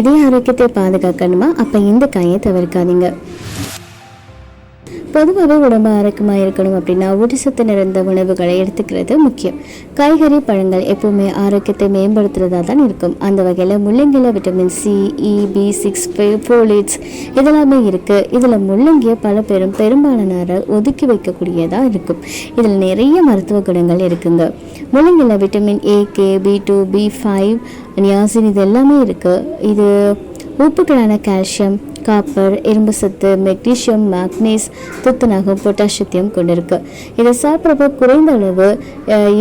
இதய ஆரோக்கியத்தை பாதுகாக்கணுமா? அப்போ இந்த காயை தவிர்க்காதீங்க. பொதுவாகவே உடம்பு ஆரோக்கியமாக இருக்கணும் அப்படின்னா ஊட்டச்சத்து நிறைந்த உணவுகளை எடுத்துக்கிறது முக்கியம். காய்கறி பழங்கள் எப்பவுமே ஆரோக்கியத்தை மேம்படுத்துறதா தான் இருக்கும். அந்த வகையில் முள்ளங்கியில் vitamin C E B six folates இதெல்லாமே இருக்குது இதில் முள்ளங்கியை பல பேரும் பெரும்பாலானரை ஒதுக்கி வைக்கக்கூடியதாக இருக்கும். இதில் நிறைய மருத்துவ குணங்கள் இருக்குங்க. முள்ளங்கியில் vitamin A K B two B five niacin இது எல்லாமே இருக்குது இது உப்புக்களான கால்சியம் காப்பர் இரும்பு சத்து மெக்னீஷியம் மேக்னீஸ் துத்தநாகம் பொட்டாசியத்தையும் கொண்டிருக்கு. இதை சாப்பிட்றப்ப குறைந்த அளவு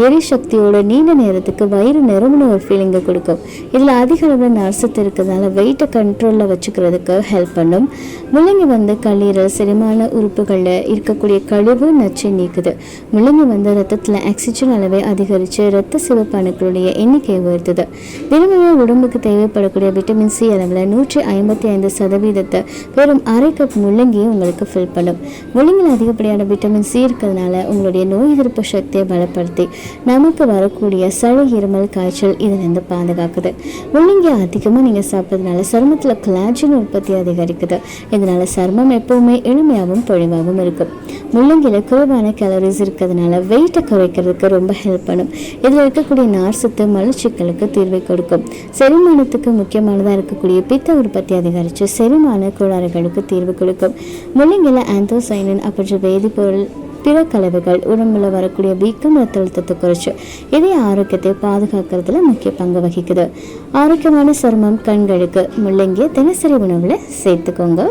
எரிசக்தியோட நீண்ட நேரத்துக்கு வயிறு நிரம்பின ஒரு ஃபீலிங்கை கொடுக்கும். இதில் அதிக அளவில் நரசத்து இருக்கிறதுனால வெயிட்டை கண்ட்ரோலில் வச்சுக்கிறதுக்கு ஹெல்ப் பண்ணும். முள்ளங்கி வந்து கல்லீரல் செரிமான உறுப்புகளில் இருக்கக்கூடிய கழிவு நச்சை நீக்குது. முள்ளங்கி வந்து ரத்தத்தில் ஆக்சிஜன் அளவை அதிகரித்து ரத்த சிவப்பு அணுக்களுடைய எண்ணிக்கையை உயர்த்துது. தினமுமே உடம்புக்கு தேவைப்படக்கூடிய விட்டமின் சி அளவில் நூற்றி ஐம்பத்தி ஐந்து சதவீதத்தை வெறும் அரை கப் முள்ளங்கியை உங்களுக்கு ஃபில் பண்ணும். முள்ளங்கியில் அதிகப்படியான விட்டமின் சி இருக்கிறதுனால உங்களுடைய நோய் எதிர்ப்பு சக்தியை பலப்படுத்தி நமக்கு வரக்கூடிய சளி இருமல் காய்ச்சல் இதிலிருந்து பாதுகாக்குது. முள்ளங்கி அதிகமாக நீங்கள் சாப்பிட்றதுனால சருமத்தில் கிளாஜின் உற்பத்தி அதிகரிக்குது. இதனால சருமம் எப்பவுமே எளிமையாகவும் பொழிவாகவும் இருக்கும். முள்ளங்கியில் குறைவான கேலரிஸ் இருக்கிறதுனால வெயிட்டை குறைக்கிறதுக்கு ரொம்ப ஹெல்ப் பண்ணும். இதில் இருக்கக்கூடிய நார்சத்து மலச்சிக்கலுக்கு தீர்வை கொடுக்கும். செரிமானத்துக்கு முக்கியமானதாக இருக்கக்கூடிய பித்த உற்பத்தி அதிகரித்து செரிமான கோளாறுகளுக்கு தீர்வு கொடுக்கும். முள்ளங்கியில் ஆந்தோசைனின் அப்படின்ற வேதிப்பொருள் பிற கலவைகள் உடம்புல வரக்கூடிய வீக்கம் ரத்த அழுத்தத்தை குறைச்சு இதே ஆரோக்கியத்தை பாதுகாக்கிறதுல முக்கிய பங்கு வகிக்குது. ஆரோக்கியமான சருமம் கண்களுக்கு முள்ளங்கிய தினசரி உணவுல சேர்த்துக்கோங்க.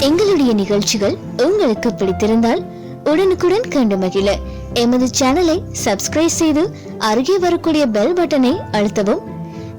எங்களுடைய நிகழ்ச்சிகள் உங்களுக்கு பிடித்திருந்தால் உடனுக்குடன் கண்டு மகிழ. எமது சேனலை சப்ஸ்கிரைப் செய்து அருகே வரக்கூடிய பெல் பட்டனை அழுத்தவும்.